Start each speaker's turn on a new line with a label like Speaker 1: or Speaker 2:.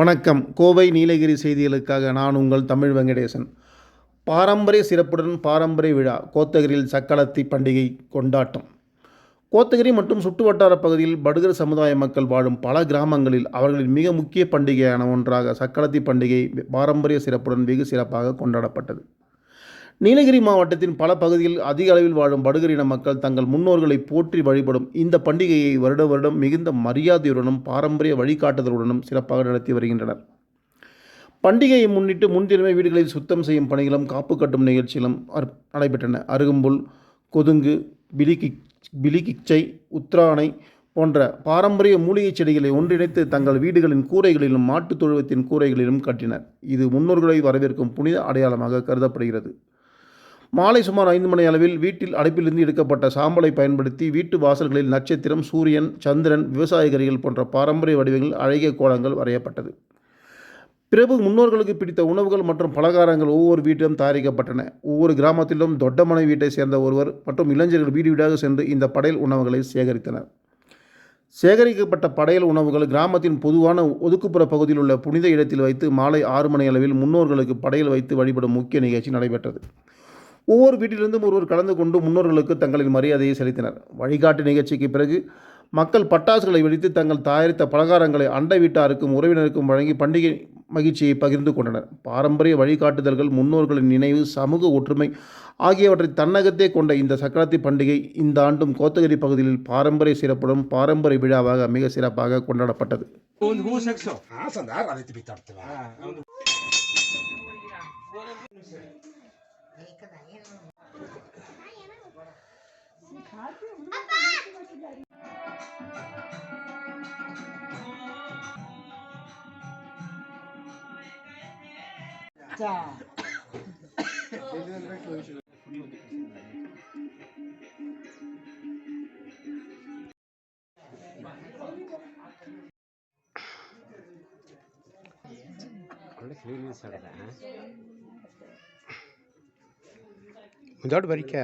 Speaker 1: வணக்கம். கோவை நீலகிரி செய்திகளுக்காக நான் உங்கள் தமிழ் வெங்கடேசன். பாரம்பரிய சிறப்புடன் பாரம்பரிய விழா கோத்தகிரியில் சக்களத்தி பண்டிகை கொண்டாட்டம். கோத்தகிரி மற்றும் சுற்றுவட்டார பகுதியில் படுகர் சமுதாய மக்கள் வாழும் பல கிராமங்களில் அவர்களின் மிக முக்கிய பண்டிகையான ஒன்றாக சக்களத்தி பண்டிகை பாரம்பரிய சிறப்புடன் வெகு சிறப்பாக கொண்டாடப்பட்டது. நீலகிரி மாவட்டத்தின் பல பகுதிகளில் அதிக அளவில் வாழும் படுகரின மக்கள் தங்கள் முன்னோர்களை போற்றி வழிபடும் இந்த பண்டிகையை வருட வருடம் மிகுந்த மரியாதையுடனும் பாரம்பரிய வழிகாட்டுதலுடனும் சிறப்பாக நடத்தி வருகின்றனர். பண்டிகையை முன்னிட்டு முன்தினமே வீடுகளில் சுத்தம் செய்யும் பணிகளும் காப்பு கட்டும் நிகழ்ச்சிகளும் நடைபெற்றன. அருகம்புல் கொதுங்கு பிலிகி பிலிகிச்சை உத்ராணை போன்ற பாரம்பரிய மூலிகைச் செடிகளை ஒன்றிணைத்து தங்கள் வீடுகளின் கூரைகளிலும் மாட்டுத் தொழுவத்தின் கூரைகளிலும் கட்டினர். இது முன்னோர்களை வரவேற்கும் புனித அடையாளமாக கருதப்படுகிறது. மாலை சுமார் ஐந்து மணி அளவில் வீட்டில் அடைப்பிலிருந்து எடுக்கப்பட்ட சாம்பலை பயன்படுத்தி வீட்டு வாசல்களில் நட்சத்திரம் சூரியன் சந்திரன் விவசாயகரிகள் போன்ற பாரம்பரிய வடிவங்கள் அழகிய கோலங்கள் வரையப்பட்டது. பிறகு முன்னோர்களுக்கு பிடித்த உணவுகள் மற்றும் பலகாரங்கள் ஒவ்வொரு வீட்டிலும் தயாரிக்கப்பட்டன. ஒவ்வொரு கிராமத்திலும் தொட்டமனை வீட்டை சேர்ந்த ஒருவர் மற்றும் இளைஞர்கள் வீடு வீடாக சென்று இந்த படையல் உணவுகளை சேகரித்தனர். சேகரிக்கப்பட்ட படையல் உணவுகள் கிராமத்தின் பொதுவான ஒதுக்குப்புற பகுதியில் உள்ள புனித இடத்தில் வைத்து மாலை ஆறு மணி அளவில் முன்னோர்களுக்கு படையல் வைத்து வழிபடும் முக்கிய நிகழ்ச்சி நடைபெற்றது. ஒவ்வொரு வீட்டிலிருந்தும் ஒருவர் கலந்து கொண்டு முன்னோர்களுக்கு தங்களின் மரியாதையை செலுத்தினர். வழிகாட்டு நிகழ்ச்சிக்கு பிறகு மக்கள் பட்டாசுகளை வெடித்து தங்கள் தயாரித்த பலகாரங்களை அண்டை வீட்டாருக்கும் உறவினருக்கும் வழங்கி பண்டிகை மகிழ்ச்சியை பகிர்ந்து கொண்டனர். பாரம்பரிய வழிகாட்டுதல்கள் முன்னோர்களின் நினைவு சமூக ஒற்றுமை ஆகியவற்றை தன்னகத்தே கொண்ட இந்த சக்கராத்தி பண்டிகை இந்த ஆண்டும் கோத்தகிரி பகுதியில் பாரம்பரிய சிறப்புடன் பாரம்பரிய விழாவாக மிக சிறப்பாக கொண்டாடப்பட்டது.
Speaker 2: 자.
Speaker 3: 원래 그런
Speaker 2: 사람이다.
Speaker 4: முதோடு பறிக்க